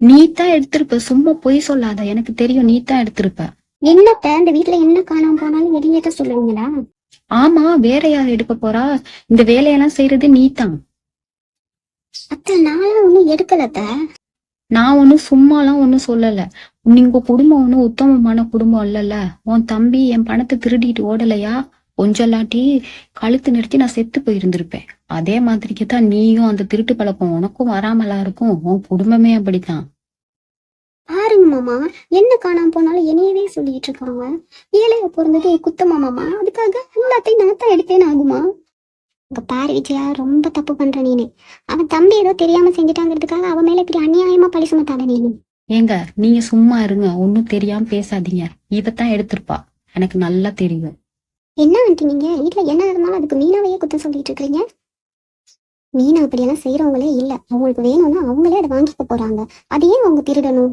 நீ தான் எடுத்திருப்ப சும்மா பொய் சொல்லாத. எனக்கு தெரியும் நீ தான் எடுத்திருப்ப. என்னத்த? இந்த வீட்ல என்ன காணாம போனாலும் வெளியே சொல்லுவீங்களா? ஆமா வேற யார் எடுக்க போறா? இந்த வேலையெல்லாம் செய்யறது நீ தான் அத்தை நானும் ஒண்ணும் எடுக்கலத்த. நான் ஒன்னும் சும்மாலாம் ஒன்னும் சொல்லல. நீங்க குடும்பம் ஒன்னும் உத்தமமான குடும்பம் இல்லல்ல உன் தம்பி என் பணத்தை திருடிட்டு ஓடலையா? கொஞ்சம் இல்லாட்டி கழுத்து நிறுத்தி நான் செத்து போயிருந்திருப்பேன். அதே மாதிரிக்கு தான் நீயும் அந்த திருட்டு பழக்கம் உனக்கும் வராமலா இருக்கும். உன் குடும்பமே அப்படித்தான். பாருங்க மாமா என்ன காணாம போனாலும் என்னையவே சொல்லிட்டு இருக்காங்க. ஏழைய பிறந்தது குத்தமா மாமா. அதுக்காக எல்லாத்தையும் நான் தான் எடுத்தேன்னு ஆகுமா? இங்க பாரு விஜயா ரொம்ப தப்பு பண்ற நீனு. அவன் தம்பி ஏதோ தெரியாம செஞ்சுட்டாங்கிறதுக்காக அவன் மேல இப்படி அநியாயமா பழி சுமத்தாத நீனு. ஏங்க நீங்க சும்மா இருங்க. ஒன்னும் தெரியாம பேசாதீங்க. இவத்தான் எடுத்திருப்பா. எனக்கு நல்லா தெரியும். என்ன ஆண்டி நீங்க? வீட்ல என்ன இருந்தாலும் அதுக்கு மீனாவையே குத்தம் சொல்லிட்டு இருக்கீங்க? மீனா அப்படியெல்லாம் செய்யறவங்களே இல்ல. அவங்களுக்கு வேணும்னா அவங்களே அதை வாங்கிக்க போறாங்க. அதையே அவங்க திருடணும்?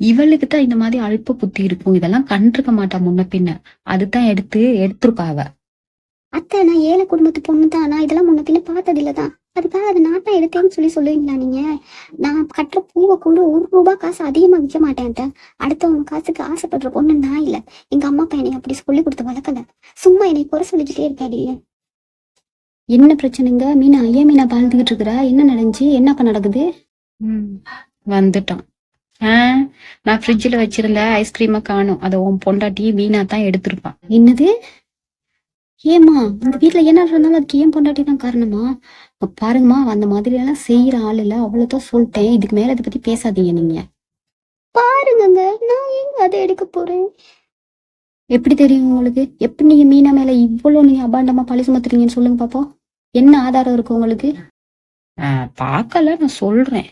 இவளுக்கு தான் இந்த மாதிரி அல்ப புத்தி இருக்கும். இதெல்லாம் கண்டிருக்க மாட்டா முன்ன பின்ன. அதுதான் எடுத்து எடுத்திருப்பா அவ. அத்தை நான் ஏழை குடும்பத்து பொண்ணு தான் நான் இதெல்லாம் முன்ன பின்ன பார்த்தது இல்லதான் அதுக்காக அதை தான் எடுத்தேன்னு சொல்லி சொல்லுவீங்களா நீங்க? நான் கட்டுற பூவை கூட ஒரு ரூபாய் காசு அதிகமா விற்க மாட்டேன். அடுத்தவங்க காசுக்கு ஆசைப்படுற பொண்ணு நான் இல்ல. எங்க அம்மா அப்பா என்னை அப்படி சொல்லி கொடுத்து வளர்க்கல. சும்மா என்னை குறை சொல்லிக்கிட்டே இருக்காதீங்க. என்ன பிரச்சனைங்க? மீனா ஏன் மீனா பாழ்ந்துகிட்டு இருக்கிற? என்ன நடந்துச்சு என்னப்பா நடக்குது? வந்துட்டான். ஆ நான் ஃப்ரிட்ஜில் வச்சிருந்த ஐஸ்கிரீமை காணும். அதை உன் பொண்டாட்டி வீணா தான் எடுத்திருப்பா. என்னது? ஏம்மா இந்த வீட்ல என்ன இருந்தாலும் அதுக்கு ஏன் பொண்டாட்டி தான் காரணமா? இப்ப பாருங்கம்மா அந்த மாதிரி எல்லாம் செய்யற ஆள் இல்ல. அவ்வளவுதான் சொல்லிட்டேன். இதுக்கு மேல இதை பத்தி பேசாதீங்க நீங்க. பாருங்கங்க நான் எங்க அதை எடுக்க போறேன்? எப்படி தெரியும் உங்களுக்கு? எப்படி நீங்க மீனா மேல இவ்வளவு நீங்க அபாண்டமா பழி சுமத்துறீங்கன்னு சொல்லுங்க பாப்போம். என்ன ஆதாரம் இருக்கு உங்களுக்கு? ஆ, பார்க்கல நான் சொல்றேன்.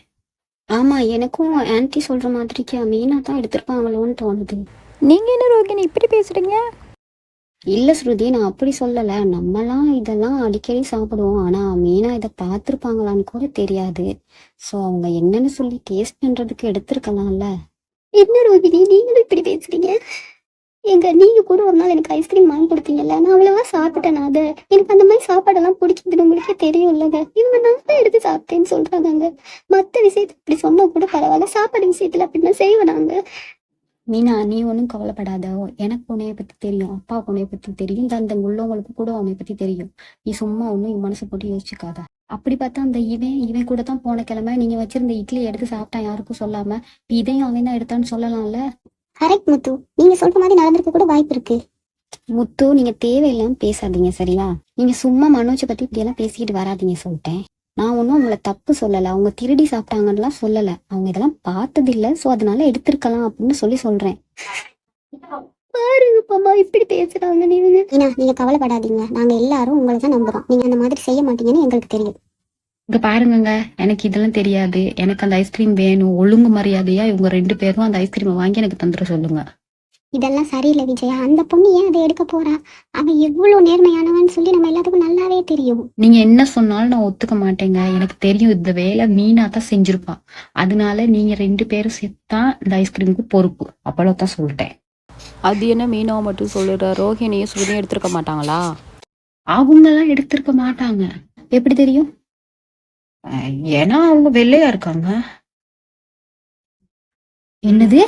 ஆமா எனக்கும் ஆன்ட்டி சொல்ற மாதிரிக்கு மீனா தான் எடுத்திருப்பாங்களோன்னு தோணுது. நீங்க என்ன ரோகிணி இப்படி பேசுறீங்க? இல்ல ஸ்ருதி நான் அப்படி சொல்லல. நம்மலாம் இதெல்லாம் அடிக்கடி சாப்பிடுவோம். ஆனா மீனா இதை பார்த்திருப்பாங்களான்னு கூட தெரியாது. சோ அவங்க என்னன்னு சொல்லி டேஸ்ட் பண்றதுக்கு எடுத்திருக்கலாம்ல. என்ன ரோகிணி? நீங்களும் இப்படி பேசுறீங்க? எங்க நீங்க கூட ஒரு நாள் எனக்கு ஐஸ்கிரீம் வாங்கி கொடுத்தீங்கல்ல? நான் அவ்வளவா சாப்பிட்டேன் நான் அதை. எனக்கு அந்த மாதிரி சாப்பாடெல்லாம் பிடிக்குதுன்னு உங்களுக்கே தெரியும் இல்லைங்க இவங்க நான் தான் எடுத்து சாப்பிட்டேன்னு சொல்றாங்க மத்த விஷயத்துல இப்படி சொன்னா கூட பரவாயில்ல. சாப்பாடு விஷயத்துல அப்படின்னா செய்வேனாங்க மீனா நீ ஒன்றும் கவலைப்படாத. எனக்கு உன்னைய பத்தி தெரியும். அப்பா உன்னைய பத்தி தெரியும். இந்த அந்த உள்ளவங்களுக்கு கூட உன்னைய பத்தி தெரியும். நீ சும்மா ஒன்றும் மனசை போட்டு யோசிச்சுக்காத. அப்படி பார்த்தா அந்த இவன் இவன் கூட தான் போன கிழமை நீங்க வச்சிருந்த இட்லி எடுத்து சாப்பிட்டான் யாருக்கும் சொல்லாம இதையும் அவன் தான் எடுத்தான்னு சொல்லலாம்ல? கரெக்ட் முத்து. நீங்க சொல்ற மாதிரி நடந்திருக்க கூட வாய்ப்பு இருக்கு. முத்து நீங்க தேவையில்லாம பேசாதீங்க சரியா நீங்க சும்மா மனோஜை பத்தி இப்படி எல்லாம் பேசிக்கிட்டு வராதீங்க சொல்லிட்டேன். நான் ஒன்றும் உங்களை தப்பு சொல்லலை. அவங்க திருடி சாப்பிட்டாங்கன்னுலாம் சொல்லலை. அவங்க இதெல்லாம் பார்த்தது இல்ல ஸோ அதனால எடுத்திருக்கலாம் அப்படின்னு சொல்லி சொல்றேன். பாருங்கப்பா இப்படி பேசுறாங்க நீங்க. நீங்க கவலைப்படாதீங்க. நாங்க எல்லாரும் உங்களை தான் நம்புறோம். நீங்க அந்த மாதிரி செய்ய மாட்டீங்கன்னு எங்களுக்கு தெரியும். இங்க பாருங்கங்க. எனக்கு இதெல்லாம் தெரியாது. எனக்கு அந்த ஐஸ்கிரீம் வேணும். ஒழுங்கு மரியாதையா இவங்க ரெண்டு பேரும் அந்த ஐஸ்கிரீமை வாங்கி எனக்கு தந்துட சொல்லுங்க. இதெல்லாம் சரியில்லை விஜயா. அந்த பொண்ணு ஏன் அதை எடுக்க போறா? அவன் எவ்வளவு நேர்மையானவன்னு சொல்லி நம்ம எல்லாத்துக்கும் நல்லாவே தெரியும். நீங்க என்ன சொன்னாலும் நான் ஒத்துக்க மாட்டேங்க. எனக்கு தெரியும் இந்த வேலை மீனா தான் செஞ்சிருப்பா. அதனால நீங்க ரெண்டு பேரும் சேர்த்தான் இந்த ஐஸ்கிரீமுக்கு பொறுப்பு. அவ்வளவுதான் சொல்லிட்டேன். அது என்ன மீனாவை மட்டும் சொல்லுற? ரோஹிணியும் சுருதியும் எடுத்திருக்க மாட்டாங்களா? அவங்க எல்லாம் எடுத்திருக்க மாட்டாங்க. எப்படி தெரியும்? அஹ் ஏன்னா அவங்க வெள்ளையா இருக்காங்க. என்னது?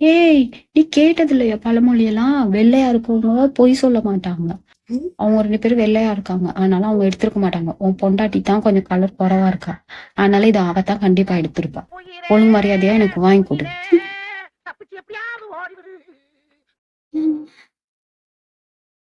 ஏய் நீ கேட்டது இல்லையா பழமொழியெல்லாம்? வெள்ளையா இருக்கவங்க பொய் சொல்ல மாட்டாங்க. அவங்க ரெண்டு பேரும் வெள்ளையா இருக்காங்க. அதனால அவங்க எடுத்திருக்க மாட்டாங்க. உன் பொண்டாட்டி தான் கொஞ்சம் கலர் குறவா இருக்கா. அதனால இதை அவத்தான் கண்டிப்பா எடுத்திருப்பா. ஒழுங்கு மரியாதையா எனக்கு வாங்கி கொடு.